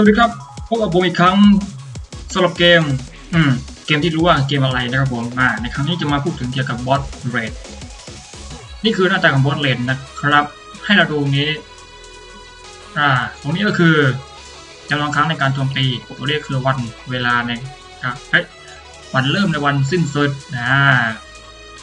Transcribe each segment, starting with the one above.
สวัสดีครับพบกับผมอีกครั้งสำหรับเกม อืม เกมที่รู้ว่าเกมอะไรนะครับผมอ่าในครั้งนี้จะมาพูดถึงเกี่ยวกับบอสเรดนี่คือหน้าตาของบอสเรดนะครับ ให้เราดูตรงนี้ อ่า ตรงนี้ก็คือจำนวนครั้งในการโจมตีตัวเลขคือวันเวลาในครับเฮ้ยวันเริ่มในวันสิ้นสุดอ่า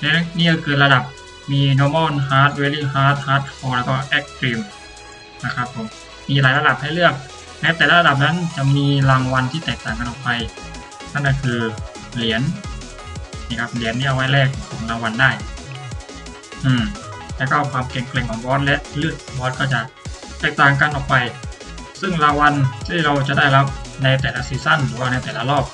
และนี่ก็คือระดับมี normal hard very hard hardcore แล้วก็ extreme นะครับผมมีหลายระดับให้เลือก แม้แต่ละระดับนั้นจะมีรางวัลที่แตกต่างกันออกไป นั่นก็คือเหรียญนี่ครับเหรียญนี่เอาไว้แลกของรางวัลได้ อืมแล้วก็ความเก่งเกรงของบอสและเลือดบอสก็จะแตกต่างกันออกไป ซึ่งรางวัลที่เราจะได้รับในแต่ละซีซั่นหรือว่าในแต่ละรอบ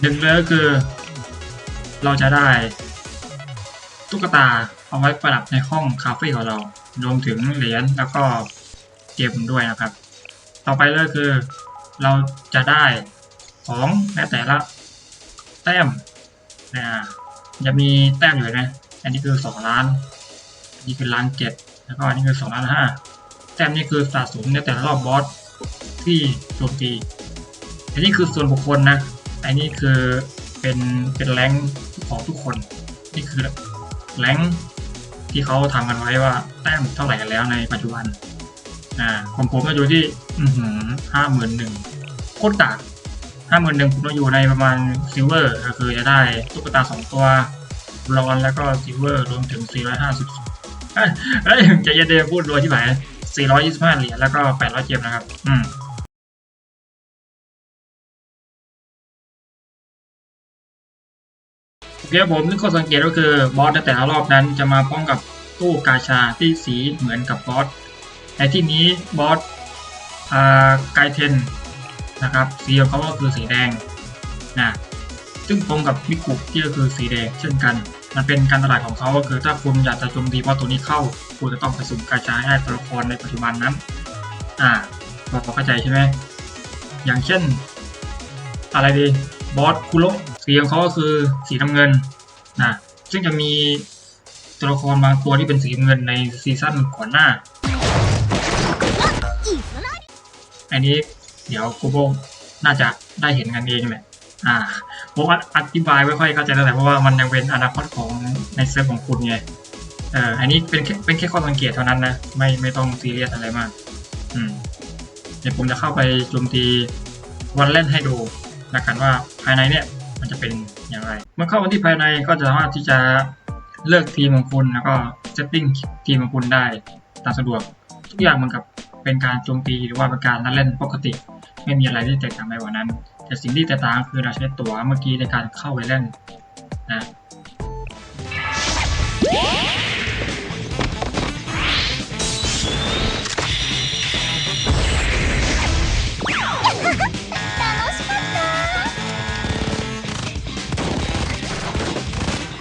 หนึ่งเลยก็คือ เราจะได้ตุ๊กตาเอาไว้ประดับในห้องคาเฟ่ของเรา รวมถึงเหรียญแล้วก็ เกมด้วยนะครับ ต่อไปเลยคือเราจะได้ของในแต่ละแต้มนะจะมีแต้มอยู่นะอันนี้คือสองล้านอันนี้คือล้านเจ็ดแล้วก็อันนี้คือสองล้านห้าแต้มนี้คือสะสมในแต่ละรอบบอสที่โจมตีอันนี้คือส่วนบุคคลนะอันนี้คือเป็นเป็นแรงของทุกคนนี่คือแรงที่เขาทำกันไว้ว่าแต้มเท่าไหร่กันแล้วในปัจจุบัน อ่าผมผมก็อยู่ที่ห้าหมื่นหนึ่งโคตรต่างห้าหมื่นหนึ่งผมก็อยู่ในประมาณซิลเวอร์ก็คือจะได้ตุ๊กตาสองตัวรอนแล้วก็ซิลเวอร์รวมถึง 450เอ้ยเอ้ยจะเย็นเดพูดรวยที่ไหน425 เหรียญแล้วก็ 800เกมนะครับ อืมโอเครับผมซึ่ข้อสังเกตก็คือบอสในแต่ละรอบนั้นจะมาพร้อมกับตู้กาชาที่สีเหมือนกับบอส ในที่นี้บอสอ่าไกเทนนะครับสีของเขาก็คือสีแดงนะซึ่งตรงกับมิกุที่ก็คือสีแดงเช่นกัน มันเป็นการตลาดของเขาก็คือถ้าคุณอยากจะโจมตีบอสตัวนี้เข้า คุณจะต้องไปสุ่มกาชาให้ได้ตัวละครในปัจจุบันนั้น อ่าพอเข้าใจใช่ไหมอย่างเช่น อะไรดีบอสคุโรสีของเขาก็คือสีน้ำเงินนะซึ่งจะมีตัวละครบางตัวที่เป็นสีเงินในซีซั่นก่อนหน้า อันนี้เดี๋ยวกูโบน่าจะได้เห็นกันเองแหละ อ่าผมอธิบายไม่ค่อยเข้าใจเท่าไหร่เพราะว่ามันยังเป็นอนาคตของในเซิร์ฟของคุณไง เอออันนี้เป็นแค่เป็นแค่ข้อสังเกตเท่านั้นนะ ไม่ไม่ต้องซีเรียสอะไรมาก อืม เดี๋ยวผมจะเข้าไปโจมตีวันเล่นให้ดูแล้วกันว่าภายในเนี่ยมันจะเป็นอย่างไร เมื่อเข้ามาที่ภายในก็จะสามารถที่จะเลือกทีมของคุณแล้วก็เซตติ้งทีมของคุณได้ตามสะดวก ทุกอย่างเหมือนกับ เป็นการโจมตีหรือว่าเป็นการเล่นปกติ ไม่มีอะไรที่แตกต่างไปกว่านั้น แต่สิ่งที่แตกต่างก็คือเราใช้ตั๋วเมื่อกี้ในการเข้าไปเล่นนะ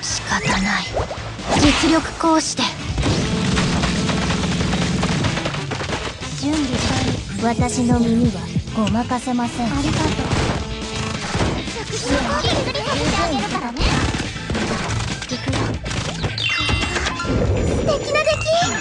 仕方ない実力行使で 私の耳はごまかせません。ありがとう。着信をびっくりさせてあげるからね。行くよ素敵な出来。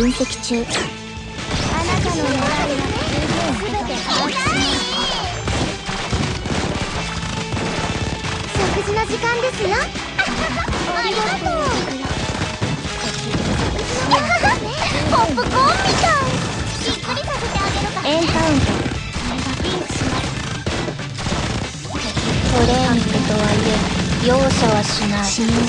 分析中。あなたの狙いは十分全て把握しま食事の時間ですよ。ありがとう。ポップコーンみたい。びっくりさせてあげるから。エンカウントトレーニングとはいえ容赦はしない。死に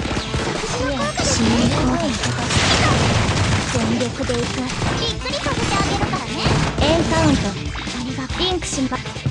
死に怖い全力で行くびっくりさせてあげるからねエンカウントありがとうリンク心配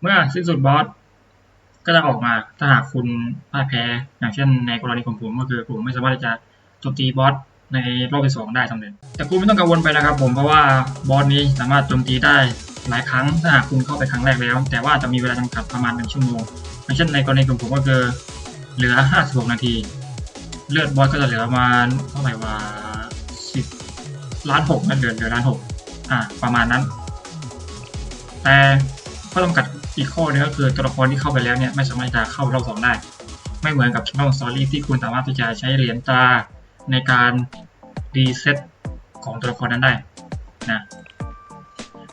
เมื่อสิ้นสุดบอสก็จะออกมาถ้าหากคุณพ่ายแพ้อย่างเช่นในกรณีของผมก็คือผมไม่สามารถที่จะโจมตีบอสในรอบที่สองได้สำเร็จ แต่คุณไม่ต้องกังวลไปนะครับผมเพราะว่าบอสนี้สามารถโจมตีได้หลายครั้งถ้าหากคุณเข้าไปครั้งแรกแล้ว แต่ว่าจะมีเวลาจำกัดประมาณหนึ่งชั่วโมงอย่างเช่นในกรณีของผมก็คือเหลือ 56 นาที เลือดบอสก็จะเหลือประมาณเท่าไหร่ว่า10ล้านหกนั่นเหลือเหลือล้านหกอ่าประมาณนั้น แต่ข้อจำกัด อีกข้อหนึงก็คือตัวละครที่เข้าไปแล้วเนี่ยไม่สามารถจะเข้ารอบสองได้ ไม่เหมือนกับ Kingdom Story ที่คุณสามารถที่จะใช้เหรียญตราในการรีเซ็ตของตัวละครนั้นได้นะ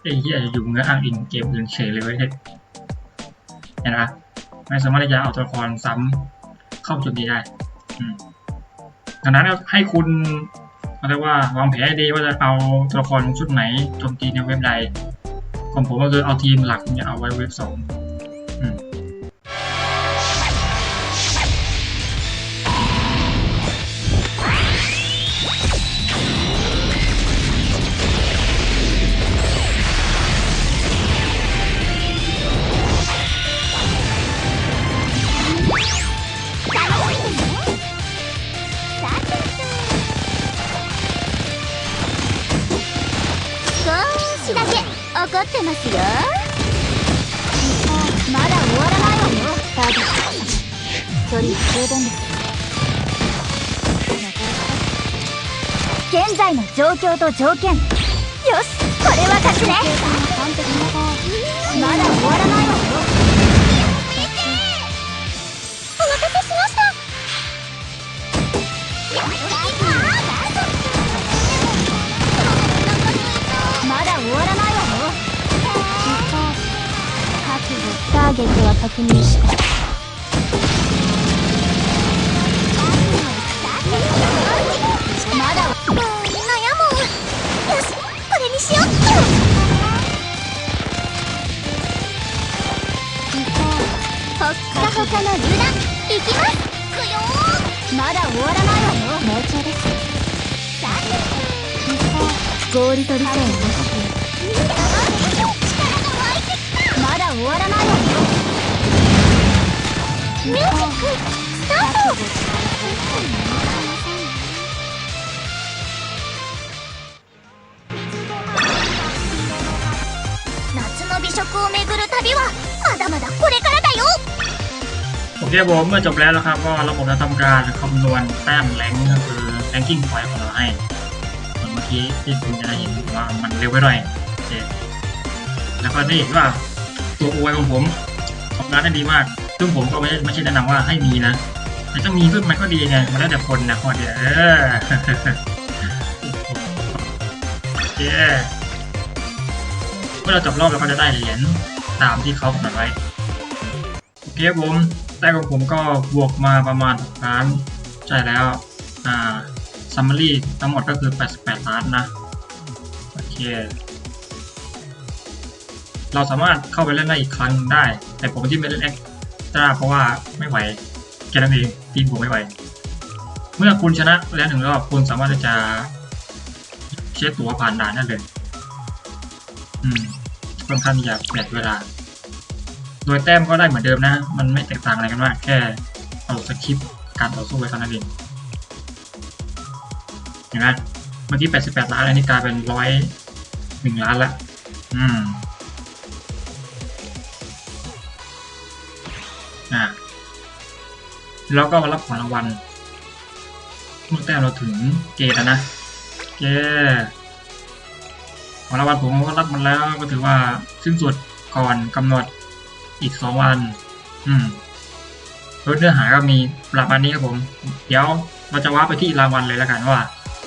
ไอ้เหี้ยอยู่เงื้ออ้างอิงเกมอื่นเฉยเลยเว้ยเห็นะไม่สามารถที่จะเอาตัวละครซ้ำเข้าจุดนี้ได้ดังนั้นให้คุณเรียกว่าวางแผนให้ดีว่าจะเอาตัวละครชุดไหนโจมตีในเว็บใด ของผมก็คือเอาทีมหลักเนี่ยเอาไว้เว็บสอง ト距離充電です現在の状況と条件よしこれは勝ちねまだ終わらないわよ。お待たせしましたまだ終わらないわよ覚悟ターゲットは確認したっかほかの油断いきますくよーまだ終わらないわよもうちょですさて氷取りたいねまだ終わらないわよミュージックスタート夏の美食を巡る旅はまだまだこれからだよ。 อเคผมเมื่อจบแล้วนะครับ ก็ระบบจะทำการคำนวณแต้มแรงก็คือ ranking point ของเราให้ส่วนเมื่อกี้ที่คุณจะได้เห็นว่ามันเร็วไปหน่อยโอเคแล้วก็นี่ว่าตัวอวยของผมทำงานได้ดีมาก ซึ่งผมก็ไม่ไม่ใช่แนะนำว่าให้มีนะ แต่ถ้ามีขึ้นมันก็ดีไง มันแล้วแต่คนนะข้อเดียวเออโอเคเมื่อเราจบรอบเราก็จะได้เหรียญตามที่เขากำหนดไว้โอเคครับผม แต่ของผมก็บวกมาประมาณ6ล้านใช่แล้ว อ่าซัมมารีทั้งหมดก็คือ 88 ล้านนะ โอเค เราสามารถเข้าไปเล่นได้อีกครั้งได้ แต่ผมที่ไม่เล่นเอ็กซ์ตร้าเพราะว่าไม่ไหวแค่นั้นเองทีมผมไม่ไหว เมื่อคุณชนะแล้วหนึ่งรอบคุณสามารถจะเช็คตัวผ่านด่านได้เลย อืมค่อนข้างที่จะประหยัดเวลา โดยแต้มก็ได้เหมือนเดิมนะ มันไม่แตกต่างอะไรกันมาก แค่เอาสคริปต์การต่อสู้ไว้เท่านั้นเองเห็นไหมเมื่อกี้ 88 ล้านอันนี้กลายเป็นร้อยหนึ่งล้านละอืมอ่าแล้วก็มารับของรางวัลเมื่อแต้มเราถึงเกตนะ เกของรางวัลผมก็รับมันแล้วก็ถือว่าสิ้นสุดก่อนกำหนด อีกสองวัน อืมโดเนื้อหาก็มีประมาณนี้ครับผม เดี๋ยวเราจะว้าไปที่รางวัลเลยแล้วกันว่า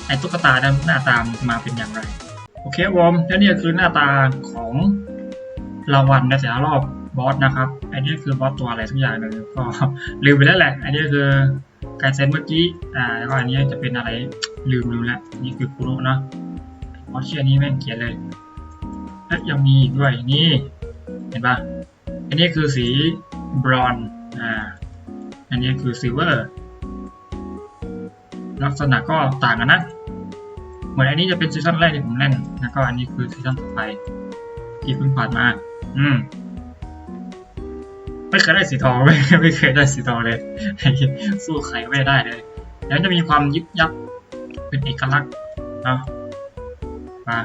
ไอ้ตุ๊กตาเนี่ยหน้าตามมาเป็นอย่างไร โอเคครับผมและนี่คือหน้าตาของรางวัลในแต่ละรอบบอสนะครับอันนี้คือบอสตัวอะไรสักอย่างหนึ่งก็ลืมไปแล้วแหละ อันนี้คือการเซนเมื่อกี้ อ่าแล้วก็อันนี้จะเป็นอะไรลืมลืมแล้วนี่คือคุโระเนาะบอสเชียนี้แม่งเขียนเลย และยังมีอีกด้วยนี่ เห็นปะ อันนี้คือสีบรอนอ่า อันนี้คือซิลเวอร์ ลักษณะก็ต่างกันนะ เหมือนอันนี้จะเป็นซีซั่นแรกที่ผมเล่น แล้วก็อันนี้คือซีซั่นต่อไปที่เพิ่งผ่านมา อืม ไม่เคยได้สีทองไม่ไม่เคยได้สีทองเลย สู้ใครไม่ได้เลย แล้วจะมีความยิบยับ เป็นเอกลักษณ์นะมา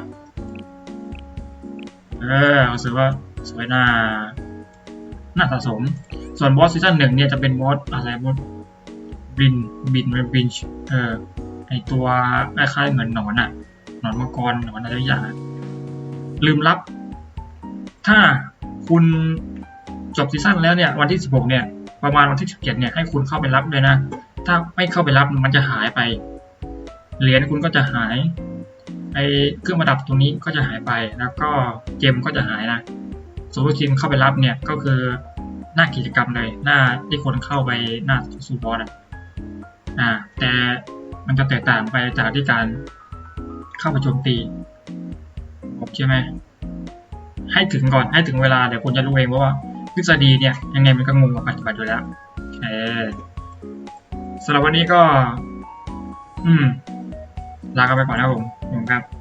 เออรู้สึกว่าสวยน่า น่าสะสม ส่วนบอสซีซั่นหนึ่งเนี่ยจะเป็นบอสอะไรบอสบินบินบินเออไอตัวคล้ายๆเหมือนหนอนอะหนอนมังกรหนอนอะไรอย่างลืมรับ ถ้าคุณจบซีซั่นแล้วเนี่ยวันที่ 16 เนี่ย ประมาณวันที่ 17 เนี่ยให้คุณเข้าไปรับเลยนะ ถ้าไม่เข้าไปรับมันจะหายไป เหรียญคุณก็จะหาย ไอเครื่องประดับตรงนี้ก็จะหายไป แล้วก็เกมก็จะหายนะ สมมติคุณเข้าไปรับเนี่ยก็คือหน้ากิจกรรมเลยหน้าที่คนเข้าไปหน้าซูบอสอะอ่าแต่มันจะแตกต่างไปจากที่การเข้าไปโจมตีผมใช่ไหมให้ถึงก่อนให้ถึงเวลาเดี๋ยวคุณจะรู้เองว่าทฤษฎีเนี่ยยังไงมันก็งงกว่าปฏิบัติอยู่แล้วเออสำหรับวันนี้ก็ อืมลากันไปก่อนนะผมผมครับ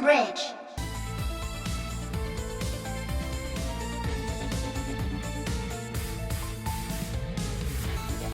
bridge